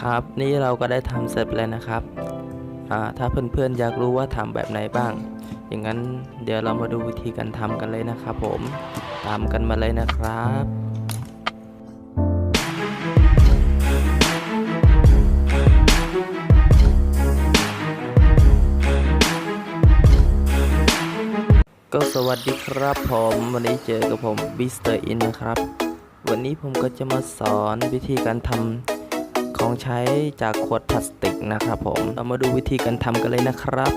ครับ นี่เราก็ได้ทำเสร็จแล้วนะครับ ถ้าเพื่อนๆอยากรู้ว่าทำแบบไหนบ้าง อย่างนั้นเดี๋ยวเรามาดูวิธีการทำกันเลยนะครับผมตามกันมาเลยนะครับก็สวัสดีครับผมวันนี้เจอกับผมบิสเตอร์อินนะครับ วันนี้ผมก็จะมาสอนวิธีการทำ ของใช้จากขวดพลาสติกนะครับผม เรามาดูวิธีการทำกันเลยนะครับ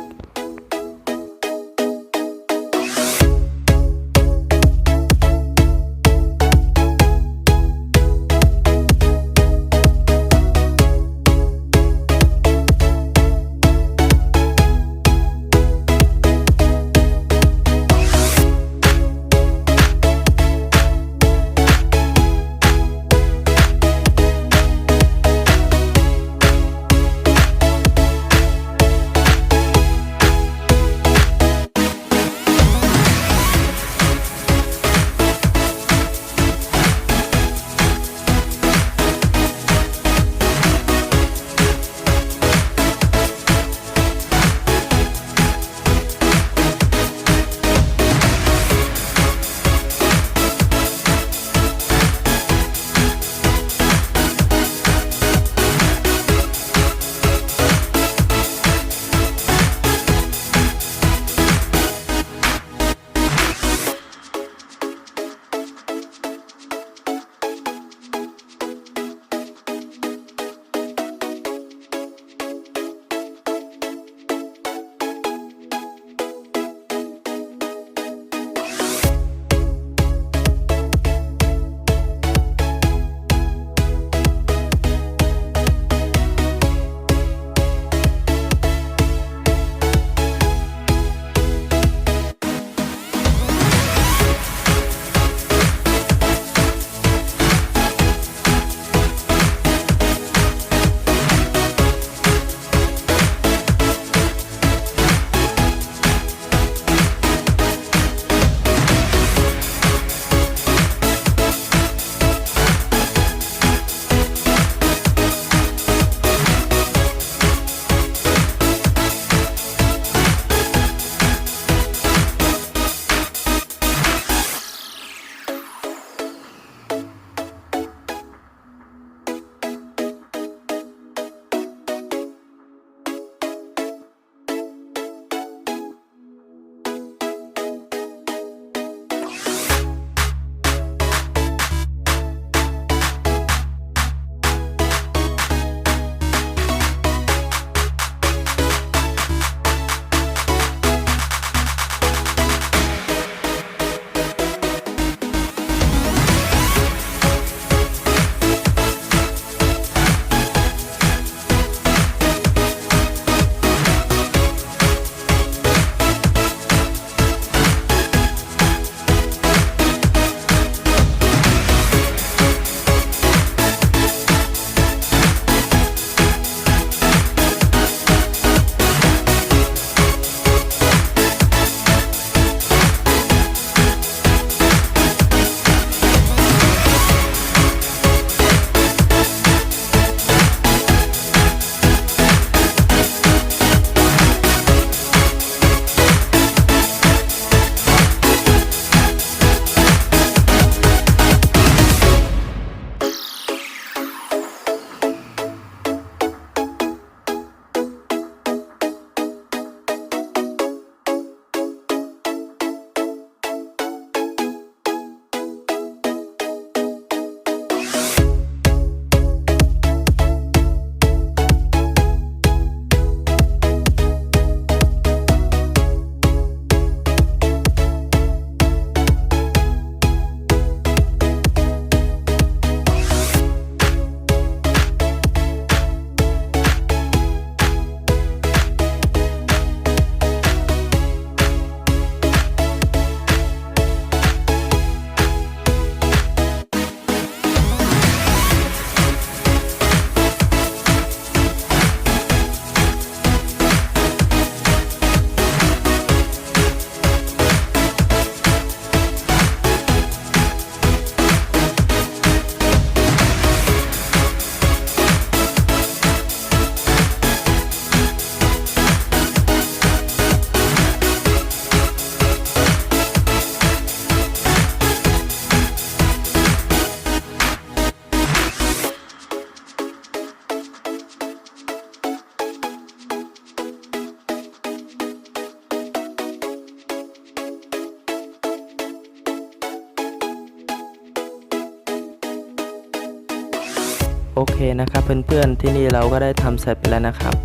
เคนะครับเพื่อนๆที่นี่เราก็ได้ทำเสร็จไปแล้วนะครับ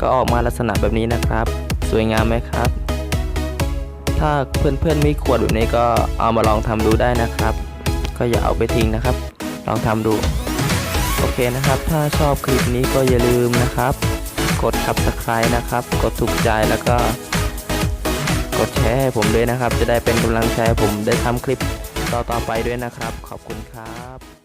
ก็ออกมาลักษณะแบบนี้นะครับ สวยงามไหมครับ ถ้าเพื่อนๆมีขวดแบบนี้ก็เอามาลองทำดูได้นะครับ ก็อย่าเอาไปทิ้งนะครับ ลองทำดูโอเคนะครับ ถ้าชอบคลิปนี้ก็อย่าลืมนะครับ กด subscribe นะครับ กดถูกใจแล้วก็กดแชร์ให้ผมด้วยนะครับ จะได้เป็นกำลังใจให้ผมได้ทำคลิปต่อๆไปด้วยนะครับ ขอบคุณครับ